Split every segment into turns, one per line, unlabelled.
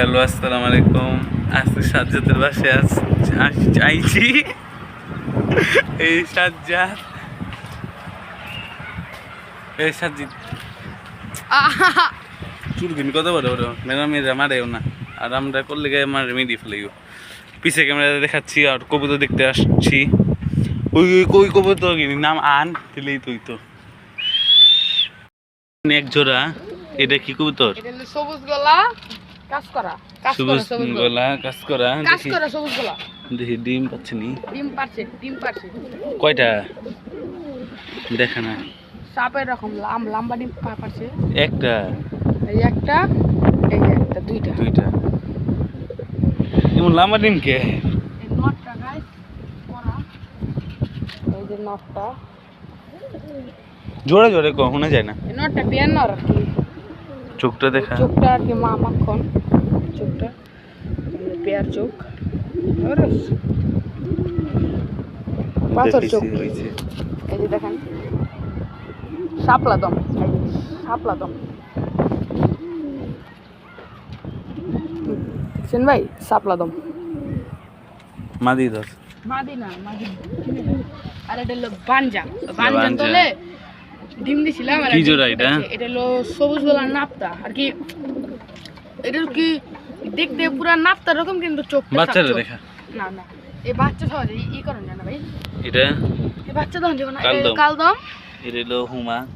Hello, আসসালামু আলাইকুম। আজকে সাজ্জাদের বাসায় আস- আইছি এই সাজ্জাদ। এই সাজ্জিদ। চুলকিন কত বড় বড়? ম্যাডামেরা মারেও না। আর আমরা করলে গায়ে মারে মেডি ফেলেও পিছে ক্যামেরা দেখাচ্ছি আর কবুতর দেখতে আসছি। ওই ওই কবুতর কিনি নাম আন, দিলেই তুই তো এক জোড়া, এটা কি কবুতর?
সবুজ গলা। কাজ করা।
সবুজ
গলা।
কাজ করা
কাজ করা সবুজ গলা।
দেখি ডিম পাচ্ছি নি?
ডিম পারছে ডিম পারছে।
কয়টা? দেখা না।
সাপের রকম লাম লম্বা ডিম পা- পারছে।
একটা।
এই একটা এই একটা দুইটা।
দুইটা। এমন লাম্বা ডিম কে?
নটটা গাইস করা। এই যে নটটা।
জোরে জোরে কখনো যায় না।
নটটা বিয়ান আর কি।
চোখটা দেখা।
চোখটা আর কি মা মাখন। চোখটা। পেয়ার চোখ। পাথর চোখ। এই যে দেখেন। শাপলা দম শাপলা দম দেখছেন ভাই শাপলা দম
মাদি ধর।
মাদি না মাদি। আর এটা বানজা বানজা। তোলে ডিম দিছিলাম আর
কি জোড়া এটা?
এটা হলো সবুজ গলার নাপতা। আর কি এটা কি দেখতে পুরা নাপতা রকম কিন্তু চোখ
বাচ্চারা দেখা।
না না। এই বাচ্চা সহজে ই- করেন না ভাই।
এটা?
এই বাচ্চা তখন যখন
কালদম। এটা হলো হুমা।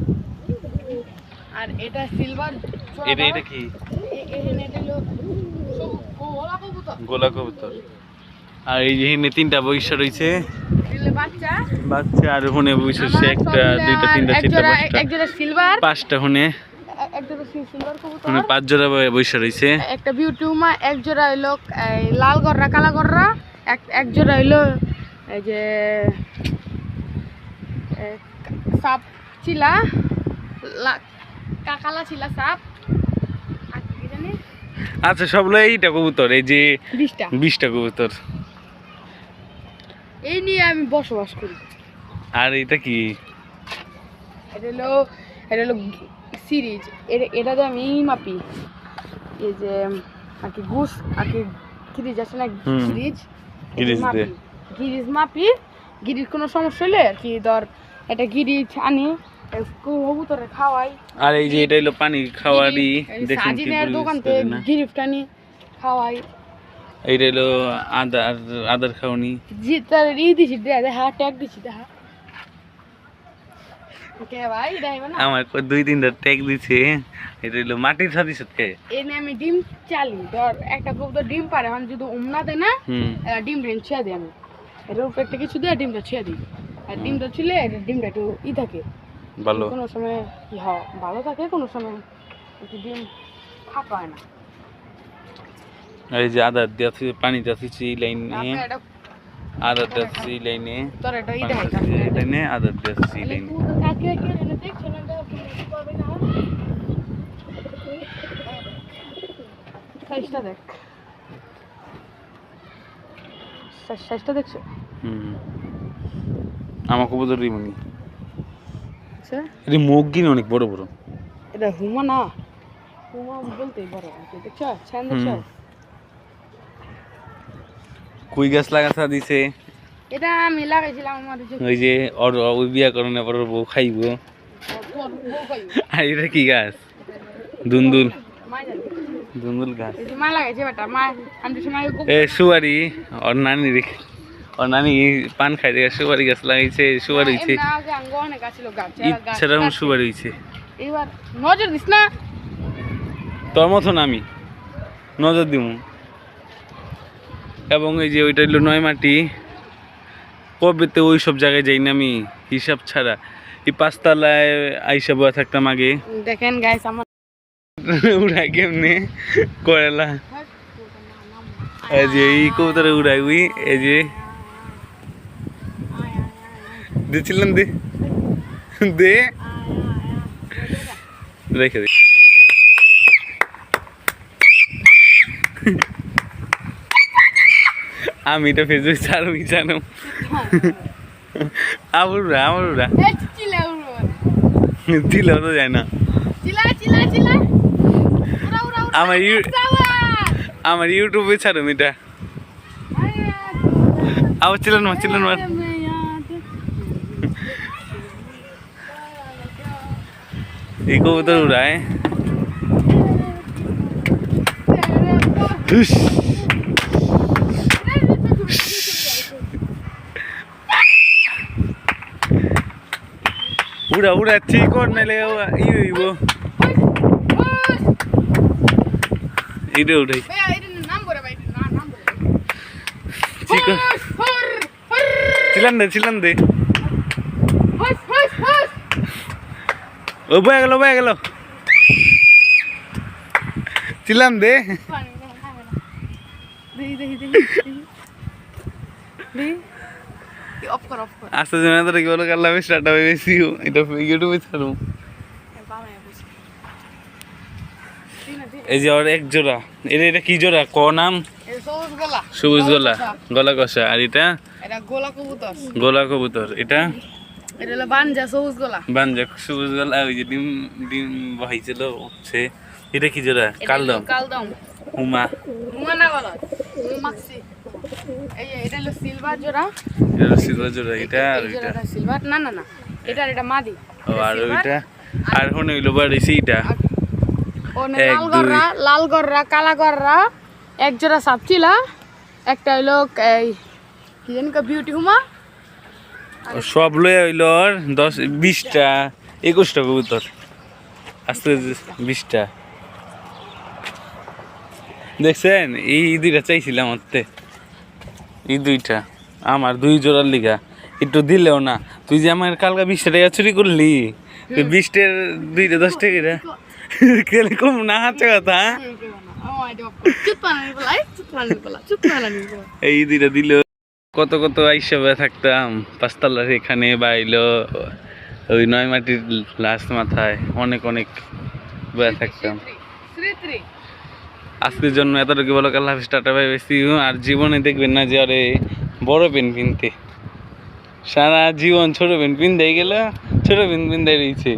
আর এটা সিলভার
এটা এটা কি?
গোলা কবুতর।
গোলা কবুতর। আর এই যে তিনটা বৈশা রয়েছে।
বাচ্চা?
বাচ্চা আর হুনে বৈশা একটা দুইটা তিনটা চারটা
জোড়া
পাঁচটা।
এক সিলভার
পাঁচটা হুনে। মানে পাঁচ জোড়া বৈশা রয়েছে
একটা বিউটিউমা এক জোড়া হইল এই লাল গররা কালা গররা এক এক জোড়া হইল এই যে সাপ চিলা লা- কাকালা চিলা সাপ।
আচ্ছা সবগুলো এইটা কবুতর এই যে
বিশটা।
বিশটা কবুতর।
এই নিয়ে আমি বসবাস করি।
আর এটা কি?
এটা হলো এটা হলো সিরিজ। এটা এটাতে আমি মাপি। এই যে আর কি ঘুষ আর কি গিরিজ আছে না। গিরিজ?
গিরিজ।
গিরিজ মাপি? গিরিজ কোনো সমস্যা হলে আর কি ধর এটা গিরিজ আনি কবুতরে খাওয়াই।
আর এই যে এটা হলো পানি খাওয়ারই দেখেন কি
দোকান থেকে গিরিফট আনি খাওয়াই।
এইটা হলো আদার আদার খাওয়ানি
জি তার ই দিছি দেখা দেখা ট্যাগ দিছি দেখা কে ভাই
আমার দুই তিনটা ট্যাগ দিছে এটা হলো মাটির সাথে সাথে।
এনে আমি ডিম চালি ধর একটা কবুতর ডিম পারে যদি উমনা দেয় না ডিম ছেড়ে দিই আমি। এটার উপরে একটা কিছু দিয়ে ডিমটা ছেড়ে দিই। আর ডিমটা ছিলে ডিমটা একটু ই থাকে।
ভালো।
কোনো সময় কি হয় ভালো থাকে কোনো সময় একটু ডিম ফাঁকা হয় না।
এই যে আদার দিয়েছে পানি দিয়েছে এই লাইনে আদার দিয়েছে এই লাইনে
তোর
লাইনে আদার দিয়েছে এই লাইনে।
সাইজটা দেখ। সাইজটা দেখছ?
হুম। আমার কবুতর রিমনি
আচ্ছা।
এটা অনেক বড় বড়।
এটা হুমা না। হুমা বলতে বড় দেখছ? ছ্যান দেখছ?
হুম। কুই গাছ লাগাছা দিছে?
এটা আমি লাগাইছিলাম আমার
ওই যে ওর ওই বিয়া করণে পর বউ খাইব। আর এটা কি গাছ? দুন্দুল। দুন্দুল গাছ।
মা লাগাইছে বেটা মা আমি সময়
এ সুয়ারি ওর নানি রেখে ওর নানি পান খাই দেখে সুপারি গাছ লাগাইছে সুপারি হইছে। সেরকম সুপারি হইছে।
এবার নজর দিস না।
তোর মতন আমি। নজর দিব এবং এই যে ওইটা হইল নয় মাটি কবেতে ওই সব জায়গায় যাই না আমি হিসাব ছাড়া। এই পাঁচতলায় আইসা বয়া থাকতাম আগে।
দেখেন গাইস আমার
উড়াই কেমনে? কয়লা। এই যে এই কবুতরে উড়াই উই এই যে। দিছিলাম দে। দে। রেখে দে। আমি এটা ফেসবুক ছাড়ো জানো। আমার উড়া আমার উড়া
এই চিলা উড়ো।
দিলেও তো যায় না।
চিলা চিলা চিলা উড়া উড়া উড়া।
আমার ইউ-
যাওয়া
আমার ইউটিউবে ছাড়ুম এটা। আবার ছিলেন মার ছিলেন মার। এই কবুতর উড়ায়। উড়া উড়া ঠিক কর নাইলে ই হইব এইটা উঠাই ঠিক ছিলান দে ছিলান দে ও বয়ে গেল বয়ে গেল ছিলাম দে
অফ কর অফ কর।
আস্তে তোরা কি বলো? কাল্লা আমি স্টার্ট হবে বেশি এটা ইউটিউবে ছাড়ু এই যে আর এক জোড়া। এটা এটা কি জোড়া? ক নাম?
সবুজ গলা।
সবুজ গলা গলা। কষা। আর এটা?
এটা গোলা কবুতর।
গোলা কবুতর। এটা?
এটা হলো বানজা সবুজ গলা।
বাঞ্জা সবুজ গলা। ওই যে ডিম ডিম বহাইছিল উঠছে। এটা কি জোড়া? কালদম।
কালদম।
উমা
মুয়ানা গলা। মাক্সি এই এটা হলো সিলভার জোড়া।
এটা সিলভার জোড়া এটা আর
এই সিলভার না না না এটা এটা মাদি।
ও আর ওইটা? আর হন হইল বাড়িছে এইটা
ও লাল গররা লাল গররা কালা গররা এক জোড়া সাপচিলা একটা হইল এই কি জানি বিউটি হুমা।
সব লয়ে হইল দশ বিশটা একুশটা কবুতর। আস্তে বিশটা। দেখছেন? এই দুইটা চাইছিলাম হতে এই দুইটা আমার দুই জোড়ার লিগা। একটু দিলেও না। তুই যে আমার কালকা বিশটা টাকা চুরি করলি তুই বিশটার দুইটা দশ টাকা কেলে কম না হাতে কথা হ্যাঁ? এই দুইটা দিল কত কত আইসা বেয়ে থাকতাম। পাঁচতলার এখানে বাইলো ওই নয় মাটির লাস্ট মাথায় অনেক অনেক বেয়ে থাকতাম। আজকের জন্য এতটুকু বলো কাল হাফিজ ভাই বেশি আর জীবনে দেখবেন না যে, আরে, বড় পেন পিনতে সারা জীবন ছোট পেন পিন দিয়ে গেলে ছোট পেন পিনতে রয়েছে।